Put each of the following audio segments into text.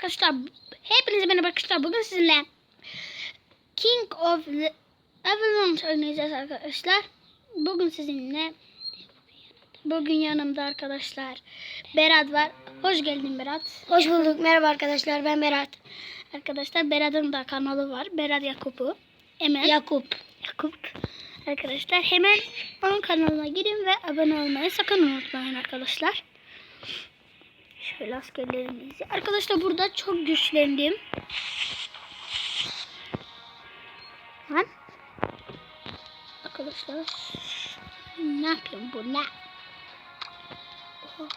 arkadaşlar. Hepinize merhaba arkadaşlar. Bugün sizinle King of the Avalanche oynayacağız arkadaşlar. Bugün sizinle Bugün yanımda arkadaşlar Berat var. Hoş geldin Berat. Hoş bulduk. Merhaba arkadaşlar. Ben Berat. Arkadaşlar Berat'ın da kanalı var. Berat Yakup'u. Hemen Yakup. Yakup. Arkadaşlar hemen onun kanalına girin ve abone olmayı sakın unutmayın arkadaşlar. Şöyle askerlerimizi. Arkadaşlar burada çok güçlendim. Lan. Arkadaşlar ne yapıyorum bu ne? Oha,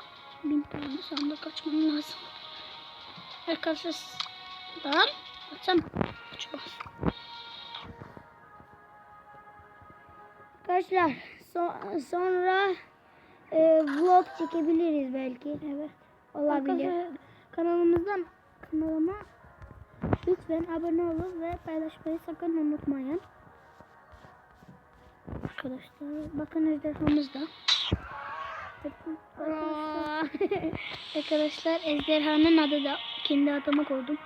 bin tane sandık kaçmam lazım. Arkadaşlar lan açsam açmaz. Arkadaşlar so- sonra e, vlog çekebiliriz belki. Evet. Olabilir. Arkadaşlar kanalımızdan kanalıma lütfen abone olun ve paylaşmayı sakın unutmayın. Arkadaşlar bakın ejderhamız da. Arkadaşlar, ejderhanın adı da kendi adıma koydum.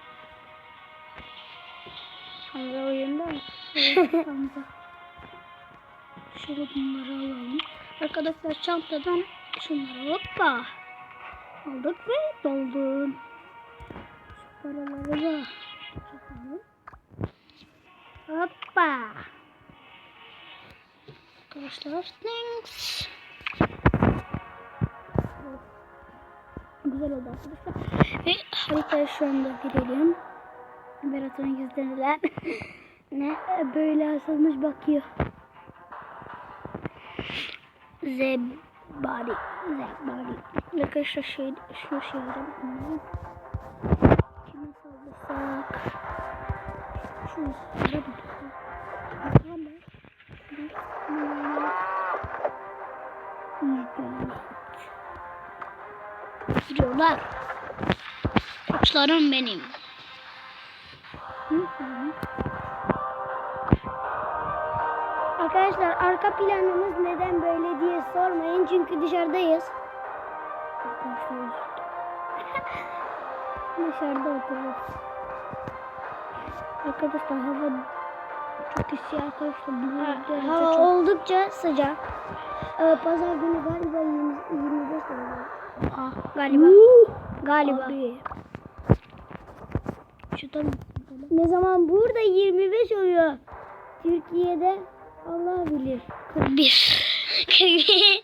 Hamza oyunda mı? Hamza. Şöyle bunları alalım. Arkadaşlar çantadan şunları hoppa. Aldık ve doldum. Şu paraları da çekelim. Hoppa. Arkadaşlar thanks. Güzel oldu arkadaşlar. Ve haritaya şu anda girelim. Berat'ın yüzlerinden ne böyle asılmış bakıyor. Zebari. Zebari. Arkadaşlar şey, şu bakalım. Kime saldırsak? Şu. Bir, Gidiyorlar. Koçlarım benim. Hı hı. Arkadaşlar arka planımız neden böyle diye sormayın. Çünkü dışarıdayız. Dışarıda oturuyoruz. Arkadaşlar hava çok esiyor arkadaşlar. Derece Hava çok. oldukça sıcak. Ee, Pazar günü galiba 20, 25 olacak. Aa, Galiba. Uuu. Galiba. Abi. Şuradan Ne zaman burada 25 oluyor. Türkiye'de Allah bilir. 41.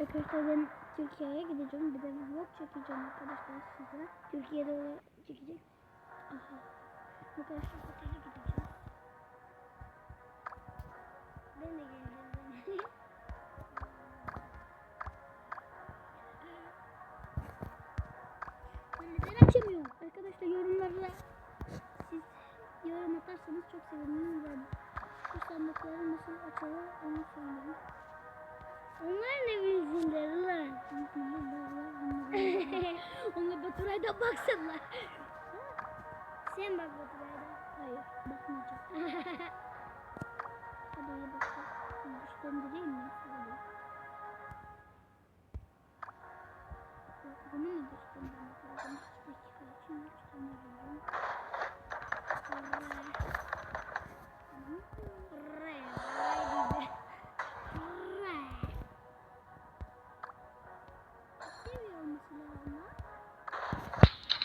arkadaşlar ben Türkiye'ye gideceğim. Bir de vlog çekeceğim arkadaşlar size. Türkiye'de olan çekecek. Aha. Arkadaşlar otele gideceğiz. Ben de geleceğim. Ben neden açamıyorum? Arkadaşlar yorumlarda siz yorum atarsanız çok sevinirim. Sandıkları nasıl açalım onu söyleyin. Onlar ne bilsinler lan. Onlar Baturay'dan baksınlar. Sen bak Baturay'da. Hayır bakmayacağım. Hadi iyi bakalım. Güçlendireyim mi? Hadi. Bunu mu güçlendirmek lazım? Bir dakika için güçlendiriyorum. Re.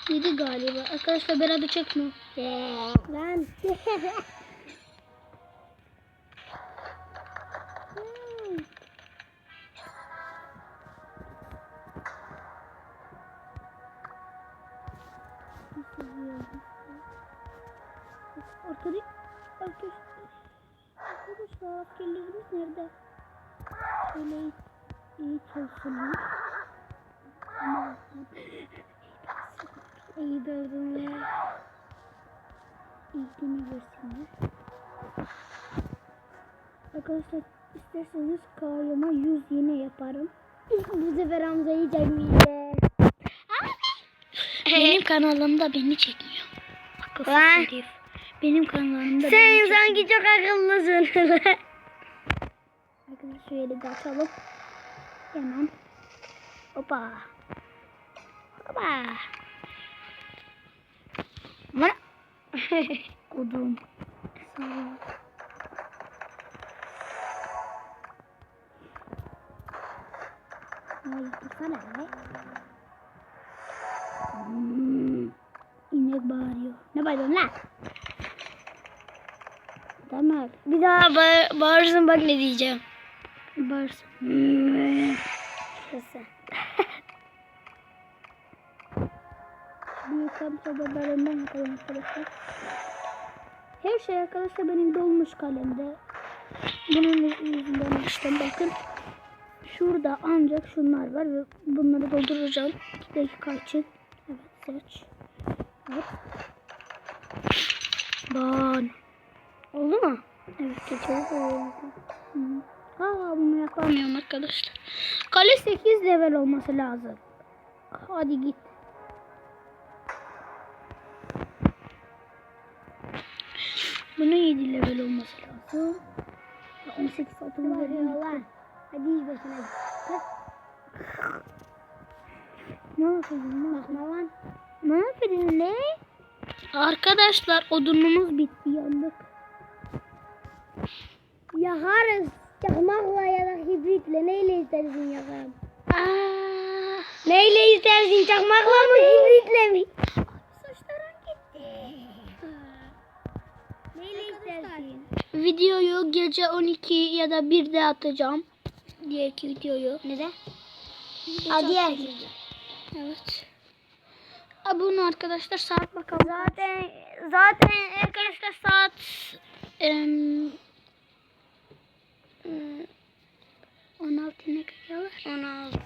Yedi galiba. Arkadaşlar beraber çekme. Lan. Arkada arkadaşlar arkadaşlar askerlerimiz nerede? Şöyle iyi, iyi çalışsınlar. Ama iyi davranıyorlar. İlgini versinler. Arkadaşlar isterseniz kayama 100 yine yaparım. Bu sefer Hamza'yı çekmeyeceğiz. Benim kanalımda beni çekmiyor. Akılsız herif. Benim kanalımda Sen sanki çok akıllısın. Arkadaşlar şöyle de açalım. Hemen. Hoppa. Hoppa. Odun. Sağ ol. Ay tutsana be. Hmm. İnek bağırıyor. Ne bağırıyorsun lan? Tamam. Bir daha bağır, bağırsın bak ne diyeceğim. Bağırsın. Nasıl? Büyük kamp sobalarından yapalım arkadaşlar. Her şey arkadaşlar benim dolmuş kalemde. Bunun yüzünden işte bakın. Şurada ancak şunlar var ve bunları dolduracağım. 2 dakika için. Evet seç. Evet. Ban. Oldu mu? Evet. Hı. Aa bunu yapamıyorum arkadaşlar. Kale 8 level olması lazım. Hadi git. Bunun 7 level olması lazım. 18 satın Varıyorlar. Hadi iyi başına. Ne yapıyorsun? Bakma lan. Ne yapıyorsun ne? Arkadaşlar odunumuz bitti yandık. Yakarız. Çakmakla ya da hibritle neyle istersin yakarım? Aa, Neyle istersin? Çakmakla mı hibritle mi? saçlarım gitti. Neyle istersin? Videoyu gece 12 ya da 1'de atacağım. Diğerki videoyu. Neden? Hadi yer. Evet. Aa, bunu arkadaşlar saat bakalım. Zaten zaten Arkadaşlar saat em, em, 16 ne kadar? 16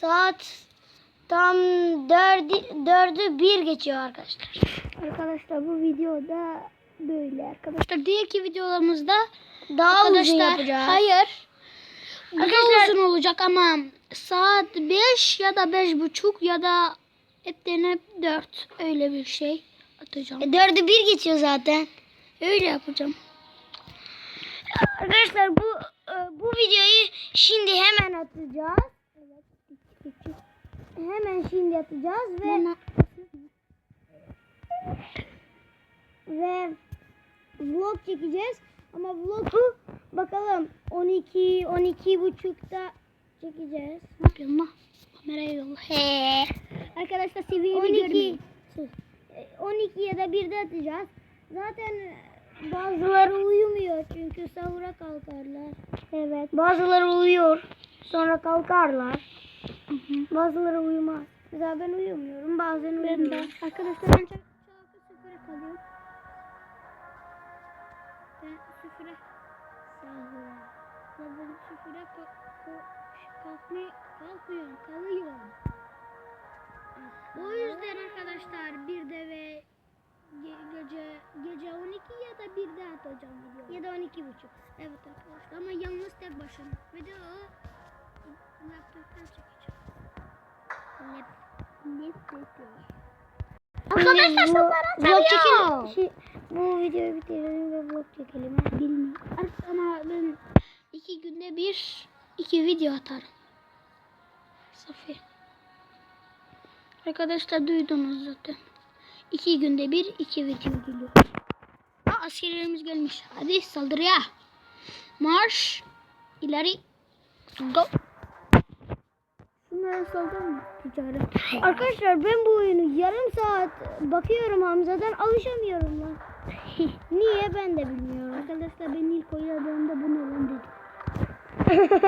Saat tam 4'ü 4'ü 1 geçiyor arkadaşlar. Arkadaşlar bu videoda böyle arkadaşlar. Diğerki videolarımızda Daha uzun yapacağız. hayır. Arkadaşlar- uzun olacak ama saat 5 ya da beş buçuk ya da hep 4 öyle bir şey atacağım. E, 4'ü 1 geçiyor zaten. Öyle yapacağım. Arkadaşlar bu e, bu videoyu şimdi hemen atacağız. Hemen şimdi atacağız ve Bana- ve vlog çekeceğiz. Ama vlogu bakalım 12 12 buçukta çekeceğiz. Lan? Kameraya yolla. He. Arkadaşlar seviyemi 12 görmeyin. e, 12 ya da 1'de atacağız. Zaten bazıları uyumuyor çünkü sahura kalkarlar. Evet. Bazıları uyuyor. Sonra kalkarlar. Hı hı. Bazıları uyumaz. Mesela ben uyumuyorum. Bazen Ben de. uyumuyorum. Arkadaşlar ben çarpı sıfıra kalıyorum. Ben sıfıra Sahura. Ben sıfıra ka- ko- kalkmaya kalkıyorum, kalıyorum. O yüzden arkadaşlar bir de ve ge- gece gece 12 ya da 1'de atacağım video. Ya da 12 buçuk. Evet arkadaşlar ama yalnız tek başına. Ve de o laptoptan çekeceğim. Lap, laptop. Arkadaşlar açamıyorum. çekelim. Şey, bu videoyu bitirelim ve vlog çekelim. Bilmiyorum. Ar- Ama ben iki günde bir iki video atarım. Safi. Arkadaşlar duydunuz zaten. İki günde bir iki video geliyor. Aa, askerlerimiz gelmiş. Hadi saldırıya. Marş. İleri. Go. Şunlara saldırma. Ticaret. Arkadaşlar ben bu oyunu yarım saat bakıyorum Hamza'dan alışamıyorum lan. Niye ben de bilmiyorum. Arkadaşlar ben ilk oynadığımda bu ne lan dedim.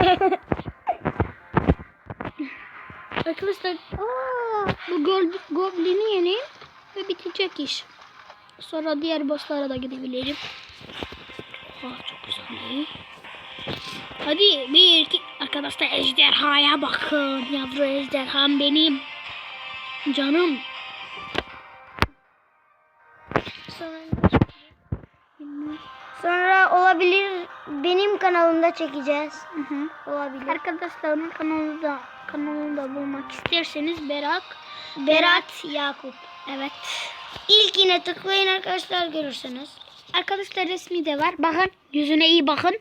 Arkadaşlar Aa, bu gol, goblini yeneyim ve bitecek iş. Sonra diğer bosslara da gidebilirim. Oh, çok güzel. Hadi bir iki. Arkadaşlar ejderhaya bakın. Yavru ejderham benim. Canım. sonra, olabilir benim kanalımda çekeceğiz. Hı hı. Olabilir. Arkadaşlar onun kanalında kanalında bulmak isterseniz Berak Berat Yakup. Evet. İlkine tıklayın arkadaşlar görürsünüz. Arkadaşlar resmi de var. Bakın yüzüne iyi bakın.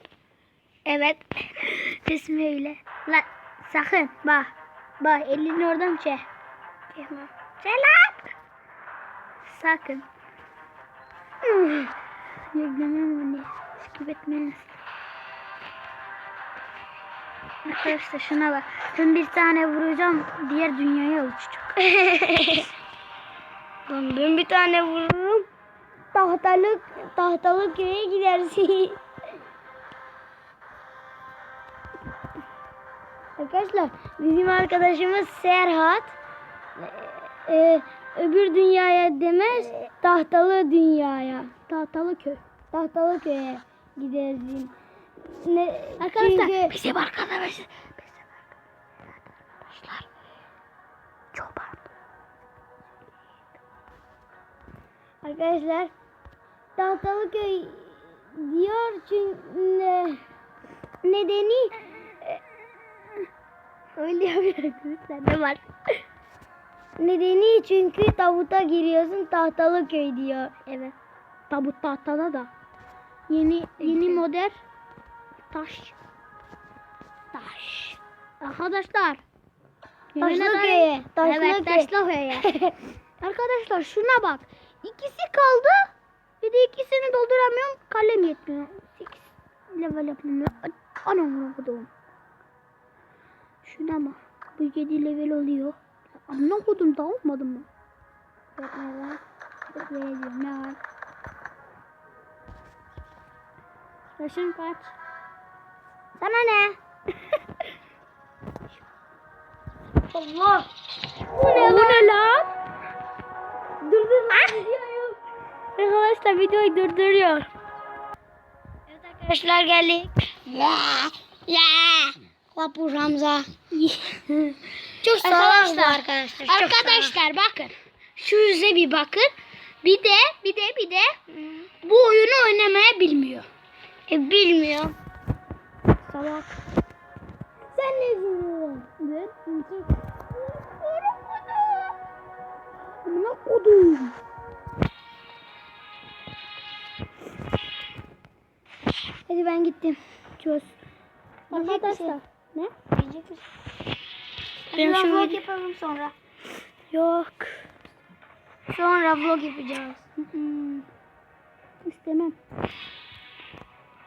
Evet. resmi öyle. La, sakın bak. Bak elini oradan çek. Selam. Sakın. Yüklemem onu. Skip etmeniz. Arkadaşlar şuna bak. Ben bir tane vuracağım. Diğer dünyaya uçacak. Ben, ben bir tane vururum. Tahtalık, tahtalık köye gidersin. Arkadaşlar bizim arkadaşımız Serhat e, e, öbür dünyaya demez tahtalı dünyaya tahtalı köy tahtalı köye gidersin. Ne, Arkadaşlar çünkü- bizim arkadaşlar. Arkadaşlar Tahtalıköy diyor çünkü ne- nedeni Öyle yapıyorsunuz. Ne var? nedeni çünkü tabuta giriyorsun Tahtalıköy diyor. Evet. Tabut tahtada da. Yeni yeni model taş. Taş. Arkadaşlar. Taşlıköy'e. Evet Taşlıköy. Taşlıköy'e. Arkadaşlar şuna bak. İkisi kaldı. Bir de ikisini dolduramıyorum. Kalem yetmiyor. 8 level yapmam. Anam vurdum. Şuna bak. Bu 7 level oluyor. Amına kodum da olmadı mı? Yok ne var? Yok vereceğim ne var? Yaşın kaç? Sana ne? Allah. Bu ne, Bu ne lan? Durdur Ah! Videoyu. Arkadaşlar videoyu durduruyor. Evet arkadaşlar geldik. Ya. Ya. Vapur Hamza. Çok sağ Arkadaşlar, arkadaşlar. bakın. Şu yüze bir bakın. Bir de bir de bir de bu oyunu oynamaya bilmiyor. E, bilmiyor. Salak. Sen ne diyorsun? Ben Amına kodum. Hadi ben gittim. Çöz. Arkadaşlar. Ne? Yiyecek misin? Ben vlog yapalım sonra. Yok. Sonra vlog yapacağız. İstemem.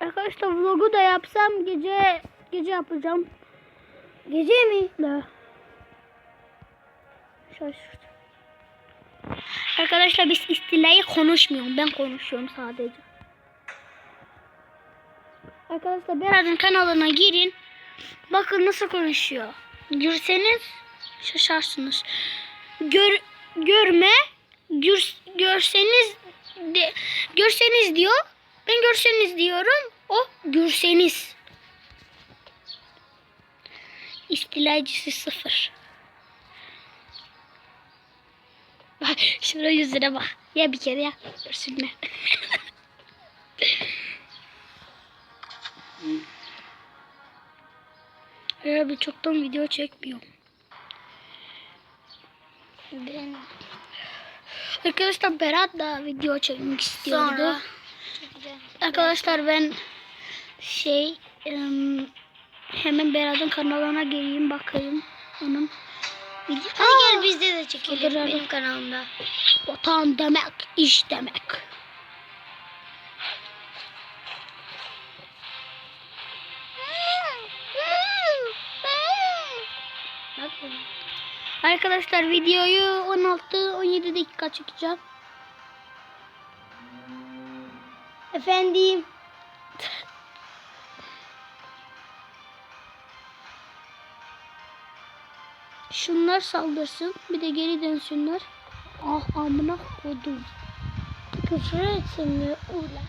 Arkadaşlar vlogu da yapsam gece gece yapacağım. Gece mi? Da. Şaşırdım. Arkadaşlar biz istilayı konuşmuyorum. Ben konuşuyorum sadece. Arkadaşlar Berat'ın kanalına girin. Bakın nasıl konuşuyor. Görseniz şaşarsınız. Gör, görme, gör, görseniz de, görseniz diyor. Ben görseniz diyorum. O görseniz. İstilaycısı sıfır. Bak şuraya yüzüne bak. Ya bir kere ya. Görsünler. Herhalde çoktan video çekmiyorum. Ben Arkadaşlar Berat da video çekmek istiyordu. Sonra. Arkadaşlar ben şey em, hemen Berat'ın kanalına gireyim bakayım. Onun. Hadi gel bizde de çekelim benim kanalımda. Vatan demek, iş demek. Arkadaşlar videoyu 16-17 dakika çekeceğim. Efendim. Şunlar saldırsın. Bir de geri dönsünler. Ah amına kodum. Küfür etsin ulan.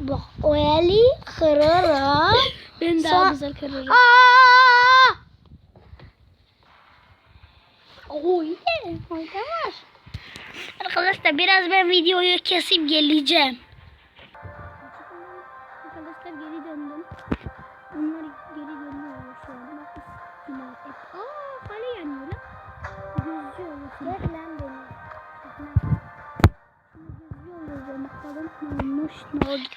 Bak o eli kırarım. Ben daha Sa- güzel kararım. Aa! Oo yeah. Var. Arkadaşlar biraz ben videoyu kesip geleceğim. Arkadaşlar geri döndüm. Onlar geri dönüyor şu an. Bak final et. Aa kale yanıyor lan. Gözcü olur. Gel lan beni. Gözcü olur. Bakalım ne olmuş ne oldu.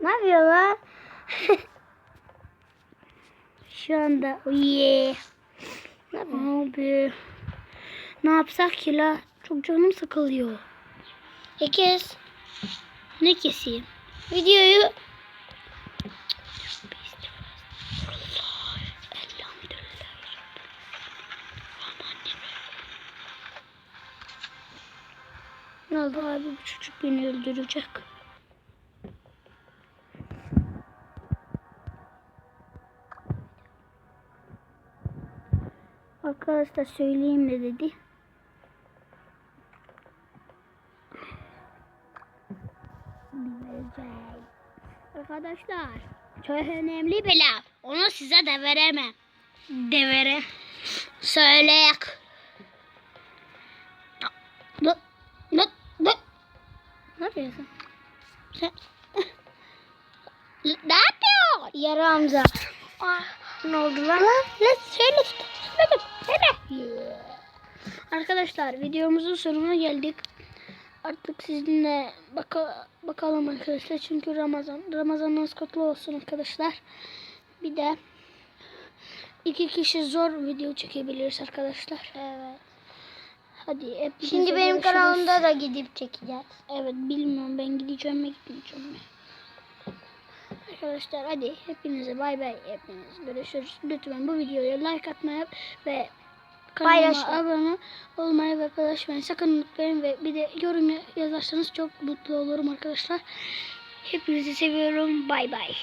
Ne yapıyor lan? Anda yeah. Abi. Ne yapsak ki la? Çok canım sıkılıyor. E kes. Ne keseyim? Videoyu Ne oldu abi bu çocuk beni öldürecek. Arkadaşlar söyleyeyim ne dedi. Arkadaşlar çok önemli bir laf. Onu size de veremem. De verem. Söyleyek. Ne, ne, ne? Ne yapıyorsun? Sen... ne yapıyorsun? yarı Hamza. Ah, ne oldu lan? Ne söyle söyle. Arkadaşlar videomuzun sonuna geldik. Artık sizinle baka, bakalım arkadaşlar çünkü Ramazan. Ramazanınız kutlu olsun arkadaşlar. Bir de iki kişi zor video çekebiliriz arkadaşlar. Evet. Hadi hepinize Şimdi benim görüşürüz. kanalımda da gidip çekeceğiz. Evet bilmiyorum ben gideceğim mi gitmeyeceğim mi. Arkadaşlar hadi hepinize bay bay hepiniz görüşürüz. Lütfen bu videoya like atmayı ve kanalıma abone olmayı ve paylaşmayı sakın unutmayın ve bir de yorum yazarsanız çok mutlu olurum arkadaşlar. Hepinizi seviyorum. Bay bay.